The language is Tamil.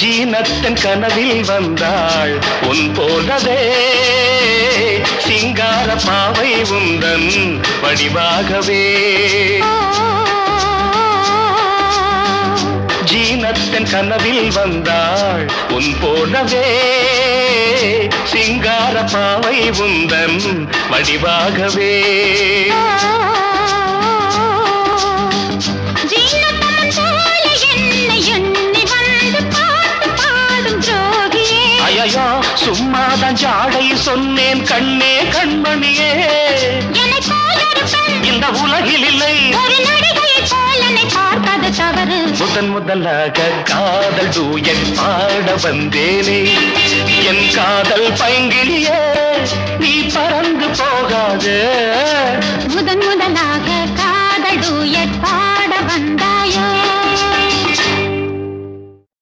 ஜீனத்தன் கனவில் வந்தாள். உன் போலவே சிங்கார பாவை உந்தன் வடிவாகவே. ஜீனத்தன் கனவில் வந்தாள். உன் போலவே சிங்கார பாவை உந்தன் வடிவாகவே. அயையோ சும்மாதான் ஜாடை சொன்னேன் கண்ணே கண்மணியே. இந்த உலகில் இல்லை. முதன் முதலாக காதல் டூயட் பாட வந்தேனே. என் காதல் பைங்கிலியே நீ பறந்து போகாது. முதன் முதலாக